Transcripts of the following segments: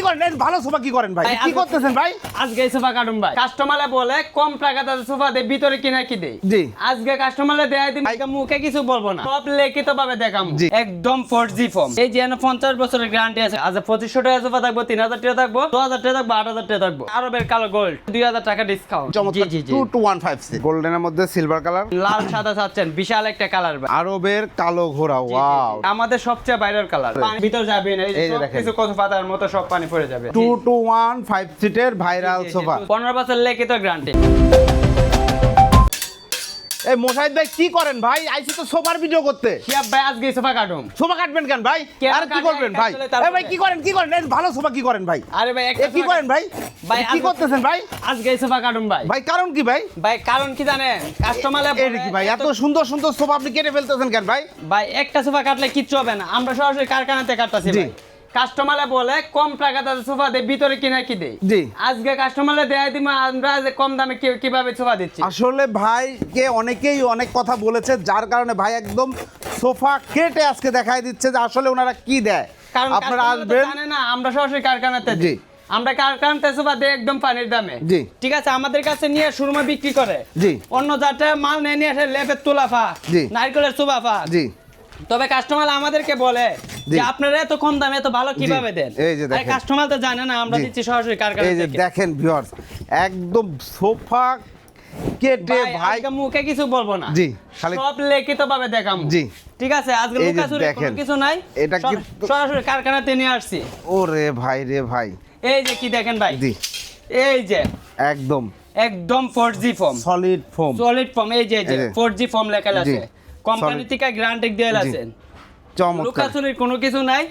কি করেন? এই ভালো সোফা কি করেন ভাই? কি করতেছেন ভাই? আজকে এই সোফা কাটুন ভাই। কাস্টমারে বলে কম টাকাতে সোফা দে ভিতরে কিনা কি দেই জি। আজকে কাস্টমারে দেয় দিন মুখে কিছু বলব না। সব লিখিত ভাবে দেখাম একদম ফর্ম। এই যে পঞ্চাশ বছরের গ্যারান্টি আছে। আজ পঁচিশশো টাকা সোফা থাকব তিন হাজার টাকা থাকব দু হাজার টাকা থাকব আট হাজার টাকা থাকব। আরবের কালো গোল্ড দুই হাজার টাকা ডিসকাউন্ট জি চমৎকার। জি জি। Two two one five six গোল্ডেনের মধ্যে সিলভার কালার লাল সাদা চাচ্ছেন। বিশাল একটা কালার আরবের কালো ঘোড়া জি। ওয়াও আমাদের সবচেয়ে বাইরের কালার পানি ভিতর যাবে না এই এই যে দেখেন। কিছু কত পাতার মতো সব পানি। পড়ে যাবে। টু টু ওয়ান ফাইভ সিটের ভাইরাল সোফা পনেরো বছর লিখিত গ্যারান্টি এই ভাই কি করেন ভাই? আইসি তো সোফার ভিডিও করতে। ভাই আজকে সোফা কাটুম। সোফা কাটবেন কেন ভাই? আর কি করবেন ভাই? এই ভাই কি করেন কি করেন? এই ভালো সোফা কি করেন ভাই? আরে ভাই একটা কি করেন ভাই? ভাই, কি করতেছেন ভাই? আজকে সোফা কাটুম ভাই। ভাই কারণ কি ভাই? ভাই কারণ কি জানেন? কাস্টমারে কি ভাই? এত সুন্দর সুন্দর সোফা আপনি কেটে ফেলতেছেন কেন ভাই? ভাই একটা সোফা কাটলে কিচ্ছু হবে না। আমরা সরাসরি কারখানাতে কাটতাছি। ভাই। কাস্টমারে বলে কম টাকাতে সোফা দে ভিতরে কিনা কি দেই জি। আজকে কাস্টমারে দেয় দিব আমরা যে কম দামে কীভাবে সোফা দিচ্ছি আসলে ভাইকে অনেকেই অনেক কথা বলেছে যার কারণে ভাই একদম সোফা কেটে আজকে দেখাই দিচ্ছে যে আসলে ওনারা কি দেয় কারণ আপনারা আসবেন না আমরা সরাসরি কারখানাতে জি। আমরা কারখানাতে সোফা দেই একদম পানির দামে জি। ঠিক আছে আমাদের কাছে নিয়ে সুরমা বিক্রি করে জি। অন্য জাতে মাল নিয়ে নিয়ে আসে লেপের তোলাফা জি। নারকেলের সোফাফা জি তবে কাস্টমার আমাদেরকে বলে যে আপনারা এত কম দামে এত ভালো কীভাবে দেন? এই যে দেখেন। কাস্টমার তো জানে না আমরা দিচ্ছি সরাসরি কারখানা এই যে দেখেন ভিউয়ার্স একদম সোফা কেটে ভাই মুখে কিছু বলব না। জি, খালি- সব লিখিত ভাবে দেখাম। জি। ঠিক আছে? আজকে লুকাচুরি কোনো কিছু নাই। এটা কিন্তু- সরাসরি কারখানাতে নিয়ে আসছি। ওরে ভাই রে ভাই। এই যে কি দেখেন ভাই? জি। এই যে একদম। একদম ফোর জি foam solid foam solid foam এই যে এই যে। ফোর জি ফর্ম লেখা আছে। কোম্পানি থেকে গ্যারান্টি দিয়ে জি। আছেন চমৎকার। লুকাচুরির কোনো কিছু নাই।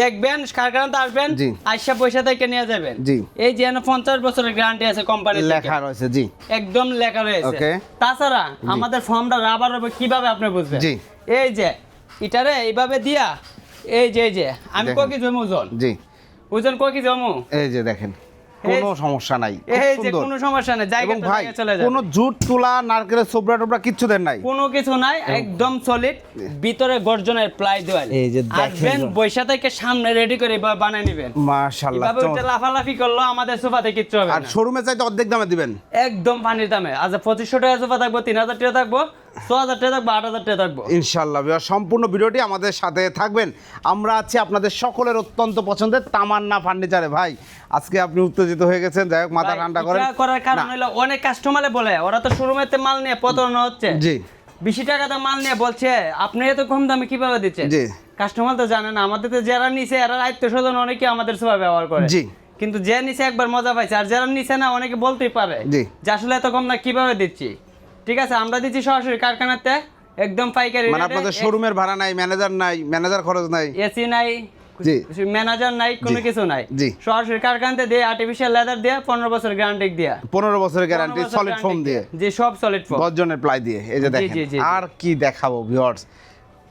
দেখবেন কারখানাতে আসবেন আইসা পয়সা থেকে নিয়ে যাবেন। জি। এই যে পঞ্চাশ বছরের গ্যারান্টি আছে কোম্পানি লেখা রয়েছে জি। একদম লেখা রয়েছে। তাছাড়া আমাদের ফর্মটা রাবার হবে কীভাবে আপনি বুঝবেন? জি। এই যে এটারে এইভাবে দিয়া এই যে এই যে আমি। ককি জমু ওজন? জি। ওজন ককি জমু? এই যে দেখেন। কোনো সমস্যা নাই। এই যে কোনো সমস্যা নেই জায়গা ভাই চলে যাবে। কোনো জুট তুলা নারকেলের সোবরা টোবরা কিচ্ছু দেন নাই। কোনো কিছু নাই একদম সলিড ভিতরে গর্জনের প্লাই দেওয়াল। এই যে দেখেন বৈশা থেকে সামনে রেডি করে এবার বানিয়ে নেবেন। মাশাআল্লাহ এভাবে উঠে লাফালাফি করল আমাদের সোফাতে কিচ্ছু হবে আর শোরুমে চাইতে অর্ধেক দামে দিবেন। একদম পানির দামে। আজ পঁচিশশো টাকা সোফা থাকব তিন হাজার টাকা থাকব। টাকা টাকা ইনশাল্লাহ সম্পূর্ণ ভিডিওটি আমাদের সাথে থাকবেন। আমরা আছি আপনাদের সকলের অত্যন্ত পছন্দের তামান্না ফার্নিচারে। ভাই আজকে আপনি উত্তেজিত হয়ে গেছেন যাই হোক মাথা ঠান্ডা করেন। করার কারণ হলো অনেক কাস্টমারে বলে ওরা তো শোরুমেতে মাল নিয়ে প্রতারণা হচ্ছে। জি। বেশি টাকাতে মাল নিয়ে বলছে আপনি এত কম দামে কীভাবে দিচ্ছেন? জি। কাস্টমার তো জানে না আমাদের তো যারা নিছে এরা আত্মীয় স্বজন অনেকে আমাদের সেবা ব্যবহার করে। জি। কিন্তু যে নিচে একবার মজা পাইছে আর যারা নিছে না অনেকে বলতেই পারে যে আসলে এত কম না কীভাবে দিচ্ছি? ঠিক আছে আমরা দিচ্ছি সরাসরি কারখানাতে একদম পাইকারি মানে আপনাদের শোরুমের ভাড়া নাই ম্যানেজার নাই ম্যানেজার খরচ নাই। এসি নাই জি। ম্যানেজার নাই কোনো কিছু নাই। সরাসরি কারখানাতে দিয়ে আর্টিফিশিয়াল লেদার দিয়ে পনেরো বছর গ্যারান্টি দিয়ে। পনেরো বছর গ্যারান্টি সলিড ফোম দিয়ে। জি সব সলিড ফোম জনের প্লাই দিয়ে। এই যে দেখেন। আর কি দেখাবো ভিউয়ার্স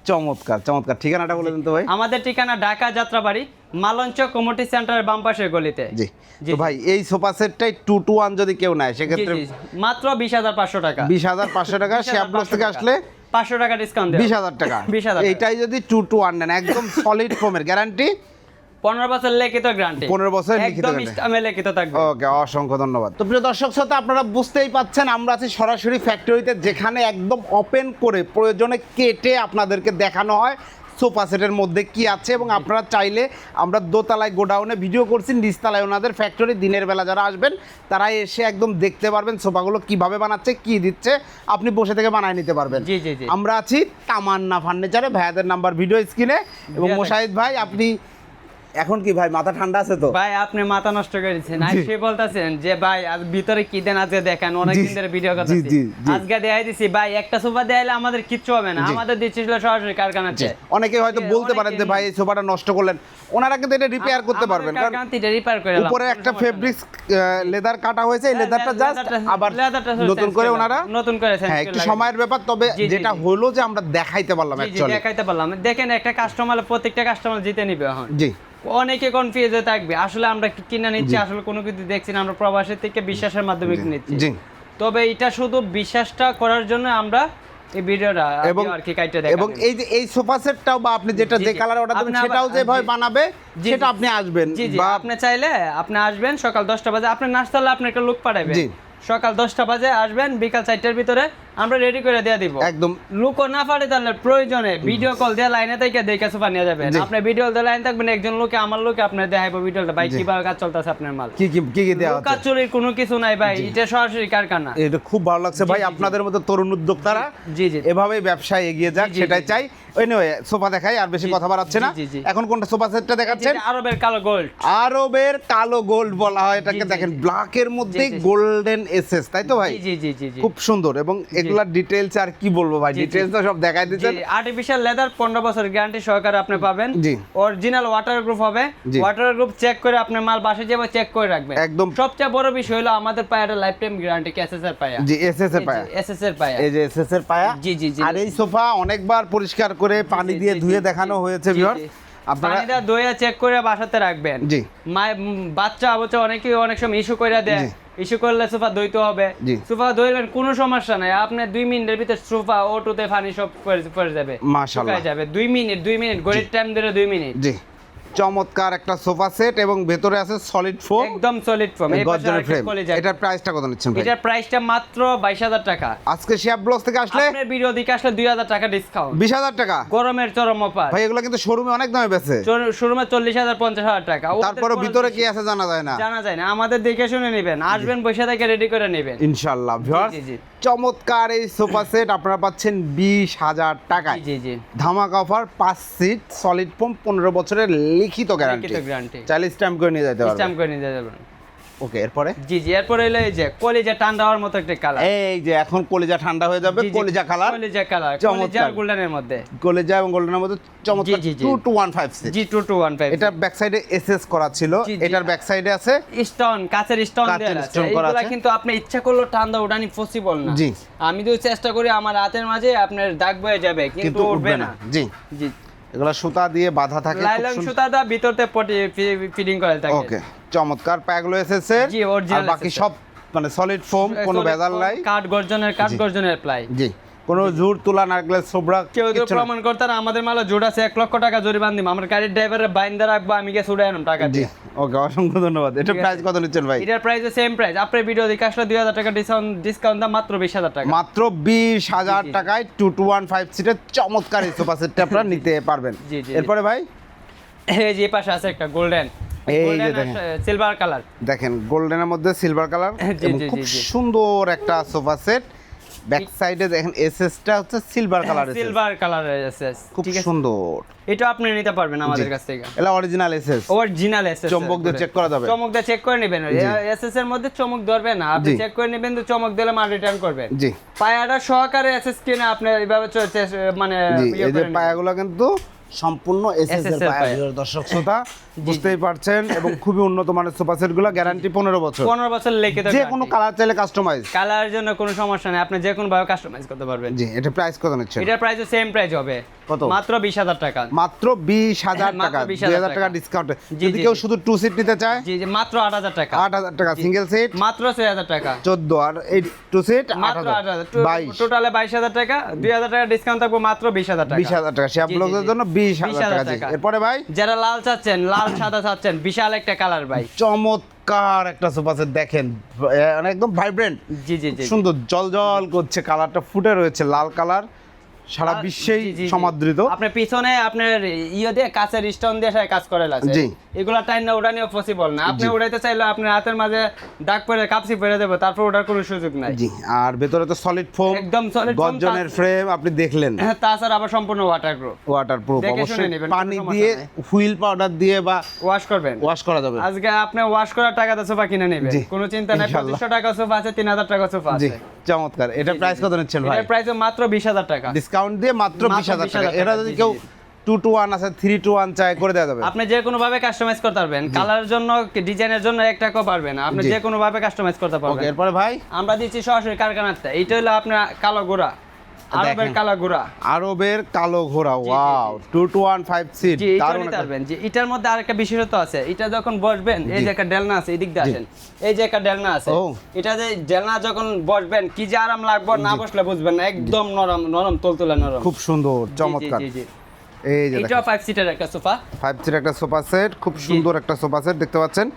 চমৎকার চমৎকার। ঠিকানাটা বলে দিন তো ভাই। আমাদের ঠিকানা ঢাকা যাত্রাবাড়ি মালঞ্চ কমিউনিটি সেন্টারের বাম পাশের গলিতে। জি। তো ভাই এই সোফা সেটটাই টু টু ওয়ান যদি কেউ নেয় সে সেক্ষেত্রে মাত্র বিশ হাজার পাঁচশো টাকা। বিশ হাজার পাঁচশো টাকা 20,500 শেয়ার থেকে আসলে পাঁচশো টাকা ডিসকাউন্ট বিশ হাজার টাকা। বিশ হাজার টাকা। এইটাই যদি টু টু ওয়ান নেন একদম সলিড ফোমের গ্যারান্টি পনেরো বছর লিখিত গ্যারান্টি 15 বছরের লিখিত একদম ইসলামে লিখিত থাকবে। ওকে অসংখ্য ধন্যবাদ। তো প্রিয় দর্শক শ্রোতা আপনারা বুঝতেই পাচ্ছেন আমরা আছি সরাসরি ফ্যাক্টরিতে যেখানে একদম ওপেন করে প্রয়োজনে কেটে আপনাদেরকে দেখানো হয় সোফা সেটের মধ্যে কি আছে এবং আপনারা চাইলে আমরা দোতলায় গোডাউনে ভিডিও করছি নিচতলায় ওনাদের ফ্যাক্টরি দিনের বেলা যারা আসবেন তারা এসে একদম দেখতে পারবেন সোফাগুলো কীভাবে বানাচ্ছে কি দিচ্ছে আপনি বসে থেকে বানায় নিতে পারবেন। জি, জি, জি। আমরা আছি তামান্না ফার্নিচারে ভাইয়াদের নাম্বার ভিডিও স্ক্রিনে এবং মোশাহিদ ভাই আপনি এখন কি ভাই মাথা ঠান্ডা আছে তো? ভাই আপনি মাথা নষ্ট করেছেন। জি। সে বলতেছেন যে ভাই আজ ভিতরে কি দেন আজকে দেখেন অনেক দিন ধরে ভিডিও করতেছি। আজকে দেখাই দিছি ভাই একটা সোফা দেখাইলে আমাদের কিচ্ছু হবে না। আমাদের দিচ্ছিল সরাসরি কারখানাতে। অনেকে হয়তো বলতে পারেন যে ভাই এই সোফাটা নষ্ট করলেন। ওনারা কিন্তু এটা রিপেয়ার করতে পারবেন। কারণ কারখানাতে রিপেয়ার করে উপরে একটা ফেব্রিক্স লেদার কাটা হয়েছে এই লেদারটা জাস্ট আবার নতুন করে ওনারা নতুন করে change হ্যাঁ একটু সময়ের ব্যাপার তবে যেটা হলো যে আমরা দেখাইতে পারলাম অ্যাকচুয়ালি দেখাইতে পারলাম। দেখেন একটা কাস্টমার প্রত্যেকটা কাস্টমার জিতে নিবে এখন। জি। অনেকে কনফিউজ হয়ে থাকবে। আসলে আমরা কি কিনে নিচ্ছি আসলে কোনো কিছু দেখছি না আমরা প্রবাসের থেকে বিশ্বাসের মাধ্যমে নিচ্ছি তবে এটা শুধু বিশ্বাসটা করার জন্য আমরা এই ভিডিওটা এবং আর কি কাইটে এবং এই যে এই সোফা সেটটাও বা আপনি যেটা যে কালার অর্ডার দেবেন সেটাও যেভাবে। বানাবে সেটা আপনি আসবেন বা আপনি চাইলে আপনি আসবেন সকাল দশটা বাজে। আপনি নাস্তা হলে আপনি একটা লোক পাঠাবেন। সকাল দশটা বাজে আসবেন বিকাল চারটার ভিতরে আমরা রেডি করে দিয়ে দিব। একদম। লুকো না পারে তাহলে প্রয়োজনে ভিডিও কল দিয়ে লাইনে থেকে দেখে সোফা নিয়ে যাবেন। আপনি ভিডিও দিয়ে লাইন থাকবেন একজন লোকে আমার লোকে আপনার দেখাইবো ভিডিওটা ভাই কীভাবে কাজ চলতেছে আপনার মাল? কি কি কি কি দেওয়া লুকা হচ্ছে? চুরির কোনো কিছু নাই ভাই এটা সরাসরি কারখানা। এটা খুব ভালো লাগছে ভাই। আপনাদের মতো তরুণ উদ্যোক্তারা জি, জি। এভাবেই ব্যবসায় এগিয়ে যাক সেটাই। চাই। এনিওয়ে সোফা দেখাই আর বেশি কথা বাড়াচ্ছে না। এখন কোনটা সোফা সেটটা দেখাচ্ছেন? আরবের কালো গোল্ড আরবের কালো গোল্ড বলা হয় এটাকে দেখেন ব্ল্যাক এর মধ্যে। গোল্ডেন এসএস তাই তো ভাই? জি জি জি খুব সুন্দর এবং এগুলা ডিটেইলস আর কি বলব ভাই। ডিটেইলস তো সব দেখাই দিচ্ছেন। আর্টিফিশিয়াল লেদার পনেরো বছর গ্যারান্টি সহকারে আপনি পাবেন। জি। অরিজিনাল ওয়াটার গ্রুপ হবে। ওয়াটার গ্রুপ চেক করে আপনার মাল বাসে যাবে চেক করে রাখবেন। একদম। সবচেয়ে বড় বিষয় হলো আমাদের পায়ের লাইফ টাইম গ্যারান্টি এসএস এর পায়া। জি এসএস এর পায়া। এসএস এর পায়া। এই যে এসএস এর পায়া। জি, জি, জি। আর এই সোফা অনেকবার পরিষ্কার করে পানি দিয়ে ধুয়ে দেখানো হয়েছে ভিউয়ার আপনারা পানিটা দইয়া চেক করে বাসাতে রাখবেন। জি। বাচ্চা অবশ্য অনেকেই অনেক সময় ইস্যু করে দেয়। ইস্যু করলে সোফা দইতে হবে। সোফা দইবেন কোনো সমস্যা নাই। আপনার দুই মিনিটের ভিতরে সোফা ওটুতে পানি সব পড়ে- যাবে। মাশাআল্লাহ। যাবে। দুই মিনিট দুই মিনিট ঘড়ির টাইম ধরে দুই মিনিট। জি। চমৎকার একটা সোফা সেট এবং ভেতরে আছে সলিড ফোম একদম সলিড ফর্ম এই গর্জনের ফ্রেম এটার প্রাইসটা কত নিচ্ছেন ভাই? এটার প্রাইসটা মাত্র বাইশ হাজার টাকা। আজকে শেয়ার ব্লগ থেকে আসলে আপনার ভিডিও দিকে আসলে দুই হাজার টাকা ডিসকাউন্ট বিশ হাজার টাকা? গরমের চরম অফার। ভাই এগুলো কিন্তু শোরুমে অনেক দামে বেছে শোরুমে চল্লিশ হাজার পঞ্চাশ হাজার টাকা। ওদের তারপরে ভিতরে কি আছে জানা যায় না। জানা যায় না। আমাদের দেখে শুনে নেবেন। আসবেন বসে থেকে রেডি করে নেবেন। ইনশাল্লাহ ভিউয়ার্স। চমৎকার এই সোফা সেট। আপনারা পাচ্ছেন বিশ হাজার টাকায়। জি জি ধামাকা অফার পাঁচ সিট সলিড ফোম পনেরো বছরের লিখিত গ্যারান্টি চাইলে স্ট্যাম্প করে নিয়ে যেতে পারবেন। স্ট্যাম্প করে নিতে যাবেন ওকে এরপরে? জি জি এরপরে হলো এই যে কলিজা ঠান্ডা হওয়ার মতো একটা কালার এই যে এখন কলিজা ঠান্ডা হয়ে যাবে কলিজা কালার কলিজা কালার কলিজা গোল্ডেনের মধ্যে। কলিজা এবং গোল্ডেনের মধ্যে চমৎকার। জি, এটা ব্যাক সাইডে এসএস করা ছিল। এটার ব্যাক সাইডে আছে? স্টোন কাচের স্টোন দেওয়া আছে। করা কিন্তু আপনি ইচ্ছা করলেও ঠান্ডা ওঠানি পসিবল না। জি। আমি তো চেষ্টা করি আমার হাতের মাঝে আপনার দাগ বয়ে যাবে কিন্তু কিন্তু উঠবে না। জি। জি। এগুলো সুতা দিয়ে বাঁধা থাকে লাইলন। সুতাটা ভিতরতে পটি ফিটিং করে থাকে। ওকে চমৎকার। প্যাগলো এসেছে। জি, আর বাকি সব মানে সলিড ফোম কোনো ভেজাল নাই। কাঠ গর্জনের কাঠ গর্জনের প্লাই। জি। কোনো জোর তুলা নারকেলের সোবরা কেউ যদি না। প্রমাণ করতে না আমাদের মালে জোর আছে এক লক্ষ টাকা জরিমানা দিব। আমার গাড়ির ড্রাইভারের বাইন্দা রাখব আমি গিয়ে ছুড়ে আনলাম টাকা দিয়ে। ওকে অসংখ্য ধন্যবাদ। এটা প্রাইস কত নিচ্ছেন ভাই? এটার প্রাইস সেম প্রাইস আপনার ভিডিও দেখে আসলে দুই হাজার টাকা ডিসকাউন্ট ডিসকাউন্ট দাম মাত্র বিশ হাজার টাকা। মাত্র বিশ হাজার। টাকায় টু টু ওয়ান ফাইভ সিটের চমৎকার এই সোফা সেটটা আপনারা নিতে পারবেন। জি, জি, জি। এরপরে ভাই? এই যে পাশে আছে একটা গোল্ডেন এই যে দেখেন। সিলভার কালার দেখেন গোল্ডেনের মধ্যে সিলভার কালার খুব। সুন্দর একটা সোফা সেট ব্যাক সাইডে দেখেন এসএসটা হচ্ছে সিলভার কালারের সিলভার কালারের এসএস খুব সুন্দর। এটা আপনি নিতে পারবেন আমাদের কাছ থেকে। এটা অরিজিনাল এসএস অরিজিনাল এসএস চমক দিয়ে চেক করা যাবে? চমক দিয়ে চেক করে নেবেন। এসএস এর মধ্যে চমক ধরবে না। আপনি চেক করে নেবেন তো চমক দিলে মাল রিটার্ন করবেন জি। পায়াটা সহকারে এসএস কিনে আপনি এইভাবে মানে ইয়ে এই যে পায়াগুলো কিন্তু সম্পূর্ণ এসএসএল পায়। দর্শক শ্রোতা বুঝতেই পারছেন এবং খুবই উন্নত মানের সোফা সেটগুলো গ্যারান্টি পনেরো বছর। পনেরো বছর লেখে যে কোনো কালার চাইলে কাস্টমাইজ কালার জন্য কোনো সমস্যা নাই আপনি যে কোনো ভাবে কাস্টমাইজ করতে পারবেন। জি এটা প্রাইস কত নিচ্ছেন? এটা প্রাইস সেম প্রাইস হবে। কত? মাত্র বিশ হাজার টাকা। মাত্র বিশ হাজার টাকা। 20,000 দুই হাজার টাকা। ডিসকাউন্টে যদি কেউ শুধু টু সিট নিতে চায় জি মাত্র আট হাজার টাকা। আট হাজার টাকা। সিঙ্গেল সিট মাত্র ছয় হাজার টাকা। চোদ্দ আর এই টু সিট আট হাজার। বাইশ। টোটালে বাইশ হাজার টাকা। দুই হাজার টাকা ডিসকাউন্ট থাকব মাত্র বিশ হাজার টাকা। বিশ হাজার টাকা। জি, ব্লগের জন্য বিশ হাজার টাকা। এরপরে ভাই? যারা লাল চাচ্ছেন লাল সাদা চাচ্ছেন বিশাল একটা কালার ভাই। চমৎকার একটা সোফা সেট দেখেন। মানে একদম ভাইব্রেন্ট জি জি জি সুন্দর জল জল করছে কালারটা ফুটে রয়েছে লাল কালার সারা বিশ্বেই। সমাদৃত। আপনার পিছনে আপনার ইয়ে দিয়ে কাছের স্টোন দিয়ে কাজ করে আছে জি। এগুলা টাইম না ওঠানিও পসিবল না। আপনি উড়াইতে চাইলে আপনার হাতের মাঝে দাগ পরে কাপসি পরে দেবো তারপর ওঠার কোনো সুযোগ নাই। জি আর ভেতরে তো সলিড ফোম একদম solid foam, গর্জনের ফ্রেম আপনি দেখলেন। হ্যাঁ, তাছাড়া আবার সম্পূর্ণ ওয়াটার প্রুফ ওয়াটার প্রুফ অবশ্যই পানি দিয়ে হুইল পাউডার দিয়ে বা ওয়াশ করবেন। ওয়াশ করা যাবে। আজকে আপনি ওয়াশ করার টাকাতে সোফা কিনে নেবেন। কোনো চিন্তা নাই ইনশাল্লাহ। পঁচিশশো টাকা সোফা আছে তিন হাজার টাকা সোফা আছে। চমৎকার। এটা প্রাইস কত নিচ্ছেন ভাই? এটার প্রাইস মাত্র বিশ হাজার টাকা। ডিসকাউন্ট দিয়ে মাত্র বিশ হাজার 20,000 টাকা। এটা যদি কেউ। টু টু ওয়ান আছে থ্রি টু ওয়ান চাই করে দেওয়া যাবে। আপনি যে কোনো ভাবে কাস্টমাইজ করতে পারবেন। কালারের জন্য ডিজাইনের জন্য এক টাকাও পারবেন আপনি যে কোনো ভাবে কাস্টমাইজ করতে ওকে পারবেন। এরপরে ভাই? আমরা দিচ্ছি সরাসরি কারখানাতে। এইটা হলো আপনার কালো গোড়া। আরবের। কালা গুড়া আরবের কালো ঘোড়া wow two two one five seat জি দারুণ একটা- পারবেন। এটার মধ্যে আরেকটা বিশেষত্ব আছে। এটা যখন বসবেন এই যে একটা ডেলনা আছে এদিক দিয়ে আসেন। এই যে একটা ডেলনা আছে এটা যে ডেলনা যখন বসবেন কি যে আরাম লাগবে না বসলে বুঝবেন না। একদম নরম নরম তুলতুলে নরম। খুব সুন্দর চমৎকার। এই যে এটাও ফাইভ সিটার একটা সোফা। ফাইভ সিট একটা সোফা সেট খুব সুন্দর একটা সোফা সেট দেখতে পাচ্ছেন?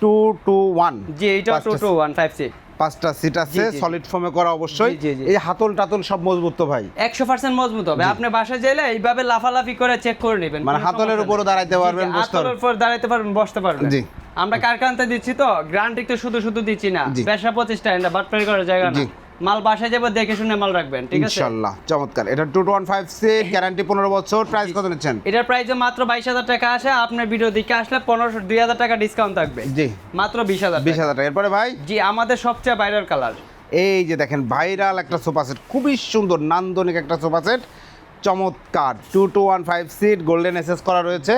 টু টু ওয়ান জি এটাও two two one five seat পাঁচটা সিট আছে। সলিড ফর্মে করা অবশ্যই। এই হাতল টাতল সব মজবুত তো ভাই। একশো পার্সেন্ট মজবুত হবে। আপনি বাসায় গেলে এইভাবে লাফালাফি করে চেক করে নেবেন। মানে হাতলের উপরও দাঁড়াইতে পারবেন বসতে পারবেন, হাতলের উপর দাঁড়াইতে পারবেন বসতে পারবেন। জি। আমরা কারখানাতে দিচ্ছি তো গ্রান্টি তো শুধু শুধু দিচ্ছি না। পেশা প্রতিষ্ঠান এটা বাটপারি করার জায়গা না। মাল বাসায় যাব দেখে শুনে মাল রাখবেন ঠিক আছে? ইনশাল্লাহ চমৎকার। এটা two two one five seat guarantee পনেরো বছর প্রাইস কত নিচ্ছেন? এটার প্রাইস মাত্র বাইশ হাজার টাকা আসে আপনার ভিডিও দিকে আসলে পনেরোশো দুই হাজার টাকা ডিসকাউন্ট থাকবে। জি। মাত্র বিশ হাজার বিশ হাজার টাকা। এরপরে ভাই? জি আমাদের সবচেয়ে বাইরের কালার এই যে দেখেন ভাইরাল একটা সোফা সেট খুবই সুন্দর নান্দনিক একটা সোফা সেট চমৎকার two two one five seat golden SS করা রয়েছে।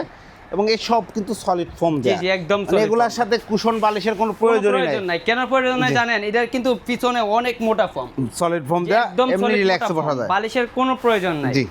এবং এই সব কিন্তু সলিড ফোম জি, একদম solid এগুলোর সাথে কুশন বালিশের কোনো প্রয়োজন নাই। কেন প্রয়োজন নাই জানেন? এটার কিন্তু পিছনে অনেক মোটা ফর্ম সলিড ফোম দেওয়া একদম রিল্যাক্সে বসা যায়। বালিশের কোনো প্রয়োজন নাই। জি।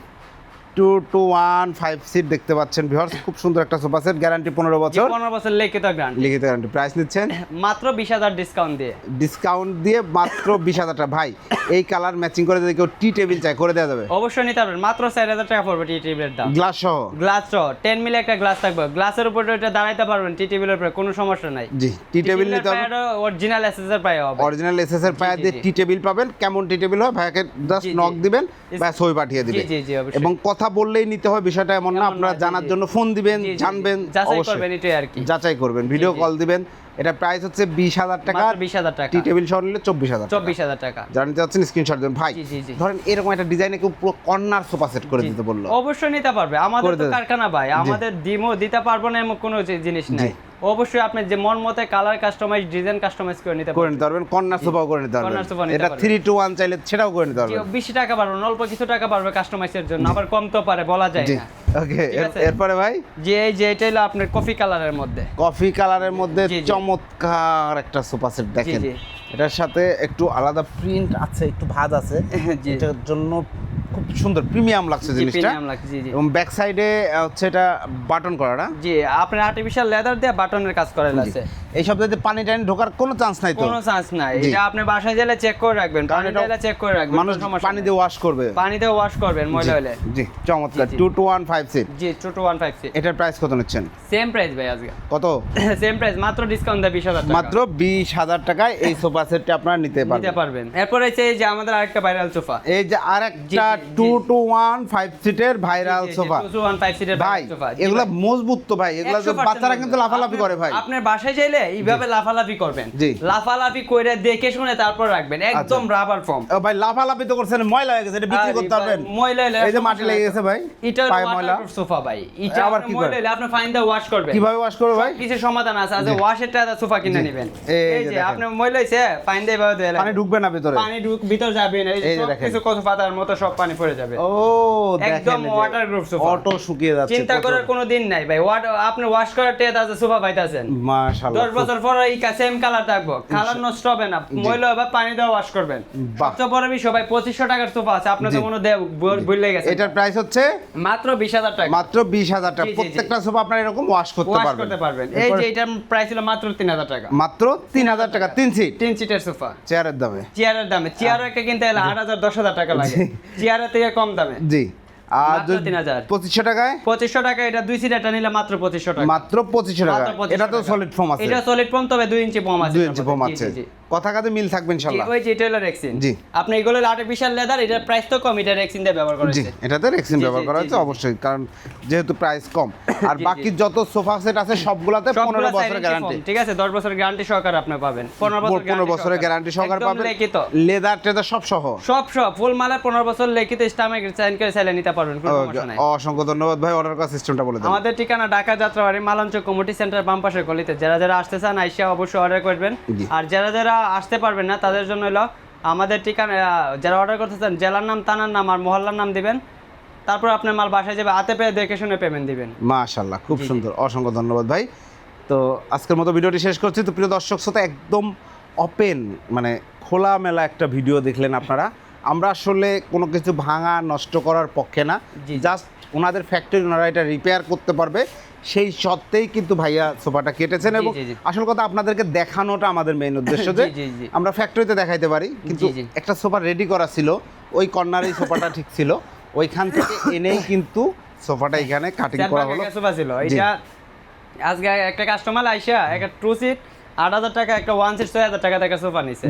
Two two one five seat দেখতে পাচ্ছেন ভিউয়ার্স খুব সুন্দর একটা সোফা সেট গ্যারান্টি পনেরো বছর। পনেরো বছর লিখিত গ্রান্ট লিখিত গ্যারান্টি প্রাইস নিচ্ছেন? মাত্র বিশ হাজার ডিসকাউন্ট দিয়ে। ডিসকাউন্ট দিয়ে মাত্র বিশ হাজার টাকা। ভাই এই কালার ম্যাচিং করে যদি কেউ টি টেবিল চাই করে দেওয়া যাবে। অবশ্যই নিতে পারবেন। মাত্র চার হাজার টাকা পড়বে টি টিভির দাম। গ্লাস সহ? গ্লাস সহ। টেন মিলে একটা গ্লাস থাকবে। গ্লাসের উপরে ওটা দাঁড়াইতে পারবেন টি টেবিলের উপরে কোনো সমস্যা নাই। জি টি টেবিল নিতে হবে। অরিজিনাল এসএসআর পাই হবে। অরিজিনাল এসএস এর পায়ে দিয়ে টি টেবিল পাবেন। কেমন টি টেবিল হয়? ভাইকে জাস্ট। নক দিবেন ইস- বা সই পাঠিয়ে দিবে। জি, জি, অবশ্যই। এবং কথা বললেই নিতে হয় বিষয়টা এমন না। আপনারা জানার জন্য ফোন দিবেন। জানবেন যাচাই করবেন এটাই আর কি। যাচাই করবেন ভিডিও কল দিবেন। এটা প্রাইস হচ্ছে বিশ হাজার টাকা। বিশ হাজার টাকা। টি টেবিল সহ নিলে চব্বিশ হাজার চব্বিশ হাজার টাকা। যারা নিতে চাচ্ছেন স্ক্রিনশট দেবেন ভাই। ধরেন এরকম একটা ডিজাইনে কেউ পুরো কর্নার সোফা সেট করে দিতে বলল। অবশ্যই নিতে পারবে। আমাদের তো কারখানা ভাই। আমাদের ডিমও দিতে পারব না এমন কোনো জিনিস নাই। অবশ্যই আপনি যে মন মতে কালার কাস্টমাইজ ডিজাইন কাস্টমাইজ করে নিতে পারবেন। পারবেন। কর্নার সোফাও করে নিতে পারবেন। কর্নার সোফা এটা পারবেন। থ্রি টু ওয়ান চাইলে সেটাও করে নিতে পারবেন। বেশি টাকা পারবে না, অল্প কিছু টাকা পারবে কাস্টমাইজের জন্য। আবার কম তো পারে বলা যায় না। ওকে এরপরে ভাই? যে এই যে এটা হলো আপনার কফি কালারের মধ্যে। কফি কালারের মধ্যে জি। চমৎকার একটা সোফা সেট দেখেন জি। এটার সাথে একটু আলাদা প্রিন্ট আছে একটু ভাঁজ আছে। এটার জন্য খুব সুন্দর প্রিমিয়াম লাগছে জিনিসটা। premium লাগছে, জি, জি। এবং ব্যাক সাইডে হচ্ছে এটা বাটন করা না? জি আপনার আর্টিফিশিয়াল লেদার দিয়ে বাটনের কাজ করা আছে। এই সব যাতে পানি টানি ঢোকার কোনো চান্স নাই তো? কোনো চান্স নাই। এটা আপনি বাসায় গেলে চেক করে রাখবেন পানি দিলে চেক করে রাখবেন মানুষ পানি দিয়ে ওয়াশ করবে। পানি দিয়ে ওয়াশ করবেন ময়লা হলে। জি চমৎকার। জি, জি। Two two one five seat জি two two one five six এটার প্রাইস কত নিচ্ছেন? সেম প্রাইস ভাই আজকে। কত? সেম প্রাইস মাত্র ডিসকাউন্ট দেয় বিশ হাজার টাকা। মাত্র বিশ হাজার টাকায় এই সোফা আপনারা নিতে নিতে পারবেন। পারবেন। এরপরে এই যে আমাদের আরেকটা ভাইরাল সোফা এই যে আর জি, একটা জি, টু জি। টু ওয়ান ফাইভ সিটের viral sofa two one five সিটের ভাই সোফা এগুলা মজবুত তো ভাই এগুলা 100% বাচ্চারা কিন্তু লাফালাফি করে ভাই। আপনার বাসায় চাইলে এইভাবে লাফালাফি করবেন। লাফালাফি করে দেখে শুনে তারপর রাখবেন। একদম রাবার ফর্ম ও ভাই লাফালাফি তো করছেন ময়লা হয়ে গেছে এটা বিক্রি করতে পারবেন। ময়লা হলে এই যে মাটি লেগে গেছে ভাই এটা ময়লা। সোফা ভাই। এটা আবার কি ময়লা হলে আপনি ফাইন দা ওয়াশ করবেন। কীভাবে ওয়াশ করবে ভাই? কিছু সমাধান আছে আজ জি। সোফা কিনে। নেবেন। এই যে আপনি ময়লা হইছে ফাইন দা এভাবে দিলে পানি ঢুকবে না ভিতরে? পানি ঢুক ভিতর যাবে না। এই যে কিছু কত পাতার মতো সব পানি পড়ে যাবে। ও একদম waterproof sofa। অটো শুকিয়ে যাচ্ছে চিন্তা করার কোনো দিন নাই ভাই। আপনি ওয়াশ করার টেত আছে সোফা পাইতাছেন। মাশাআল্লাহ। দশ বছর পরে এই সেম কালার থাকব। কালার নষ্ট হবে না। ময়লা হবে পানি দিয়ে ওয়াশ করবেন। সবচেয়ে বড় বিষয় ভাই পঁচিশশো টাকার সোফা আছে। আপনার তো। মনে দেয় ভুলে গেছে এটার প্রাইস হচ্ছে? মাত্র বিশ হাজার টাকা। মাত্র বিশ হাজার টাকা। প্রত্যেকটা সোফা আপনারা এরকম ওয়াশ করতে ওয়াশ পারবেন। করতে পারবেন। এই যে এটার প্রাইস ছিল মাত্র তিন হাজার টাকা। মাত্র তিন হাজার টাকা তিন সিট তিন সিটের সোফা। চেয়ারের দামে। চেয়ারের দামে। চেয়ার একটা কিনতে গেলে আট হাজার দশ হাজার টাকা লাগে। চেয়ারের থেকে কম দামে। জি। আর তিন 3000 পঁচিশশো টাকায়? পঁচিশশো টাকা এটা দুই সিটারটা নিলে মাত্র পঁচিশশো টাকা। মাত্র পঁচিশশো টাকা এটা তো। সলিড ফর্ম আছে। এটা সলিড ফর্ম তবে দুই ইঞ্চি ফর্ম আছে দুই ইঞ্চি। ফর্ম আছে। কথা কাজে মিল থাকবে ওই যে এটা হলো রেক্সিন জি। আপনি এগুলো আর্টিফিশিয়াল লেদার এটার প্রাইস তো কম এটা রেক্সিন দিয়ে ব্যবহার জি করেছে এটাতে রেক্সিন ব্যবহার করা হয়েছে অবশ্যই কারণ যেহেতু প্রাইস কম। আর বাকি যত সোফা সেট আছে সবগুলাতে পনেরো বছরের গ্যারান্টি ঠিক আছে? 10 বছরের গ্যারান্টি সহকারে আপনি পাবেন। 15 বছর পনেরো বছরের গ্যারান্টি সহকারে পাবেন। লিখিত। লেদার টেদার সব সহ। সব সব ফুল মালে 15 বছর লিখিত স্টামে সাইন করে চাইলে নিতে পারবেন কোনো সমস্যা নাই। অসংখ্য ধন্যবাদ ভাই অর্ডার করার সিস্টেমটা বলে দেন। আমাদের ঠিকানা ঢাকা যাত্রাবাড়ি মালাঞ্চ কমিটি সেন্টার বাম পাশের গলিতে। যারা যারা আসতে চান আইসা অবশ্যই অর্ডার করবেন। আর যারা যারা আসতে পারবেন না তাদের জন্য হলো আমাদের ঠিকানা যারা অর্ডার করতে চান জেলার নাম থানার নাম আর মহল্লার নাম দিবেন। তারপর আপনার মাল বাসায় যাবে হাতে পেয়ে দেখে শুনে পেমেন্ট দিবেন। মাশাল্লাহ খুব সুন্দর অসংখ্য ধন্যবাদ ভাই। তো আজকের মতো ভিডিওটি শেষ করছি। তো প্রিয় দর্শক শ্রোতা একদম ওপেন মানে খোলামেলা একটা ভিডিও দেখলেন আপনারা। আমরা আসলে কোনো কিছু ভাঙা নষ্ট করার পক্ষে না। জাস্ট ওনাদের ফ্যাক্টরি ওনারা এটা রিপেয়ার করতে পারবে। সেই সত্ত্বেই কিন্তু ভাইয়া সোফাটা কেটেছেন এবং। আসল কথা আপনাদেরকে দেখানোটা আমাদের মেইন উদ্দেশ্য যে। আমরা ফ্যাক্টরিতে দেখাইতে পারি কিন্তু। একটা সোফা রেডি করা ছিল ওই কর্নারেই সোফাটা ঠিক ছিল। ওইখান থেকে এনেই কিন্তু সোফাটা এখানে কাটিং করা হলো। সোফা ছিল। এটা আজকে একটা কাস্টমার আইসা একটা টু সিট আট হাজার টাকা একটা ওয়ান সিট ছয় হাজার টাকা একটা সোফা নিছে।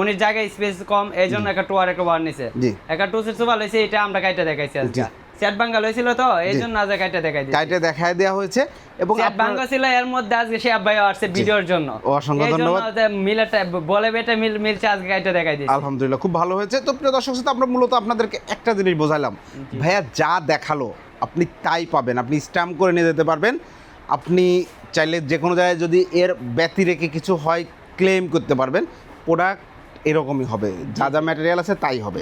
উনি জায়গায় স্পেস কম এই জন্য একটা টু আর একটা ওয়ান নিছে। একটা টু সিট সোফা লইছে এটা আমরা কাইটা দেখাইছি আজকে। সেট ভাঙ্গা লইছিল তো এই জন্য আজকে কাইটা দেখাই দিছি। কাইটে দেখায় দেওয়া হয়েছে এবং সেট ভাঙ্গা ছিল এর মধ্যে আজকে সে ভাই আসছে ভিডিওর জন্য। অসংখ্য ধন্যবাদ। মিলেটা বলে বেটে মিল মিলছে আজকে কাইটা দেখাই দিছি। আলহামদুলিল্লাহ খুব ভালো হয়েছে। তো প্রিয় দর্শক শ্রোতা, আমরা মূলত আপনাদেরকে একটা জিনিস বোঝালাম ভাইয়া যা দেখাল আপনি তাই পাবেন। আপনি স্ট্যাম্প করে নিয়ে যেতে পারবেন। আপনি চাইলে যে কোনো জায়গায় যদি এর ব্যতি রেখে কিছু হয় ক্লেম করতে পারবেন। প্রোডাক্ট এরকমই হবে। যা যা ম্যাটেরিয়াল আছে তাই হবে।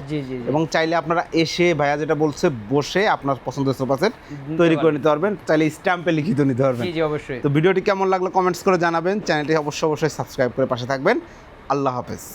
এবং চাইলে আপনারা এসে ভাইয়া যেটা বলছে বসে আপনার পছন্দের সোফা সেট তৈরি করে নিতে পারবেন। চাইলে স্ট্যাম্পে লিখিত নিতে পারবেন। অবশ্যই। তো ভিডিওটি কেমন লাগল কমেন্টস করে জানাবেন। চ্যানেলটি অবশ্যই অবশ্যই সাবস্ক্রাইব করে পাশে থাকবেন। আল্লাহ হাফেজ।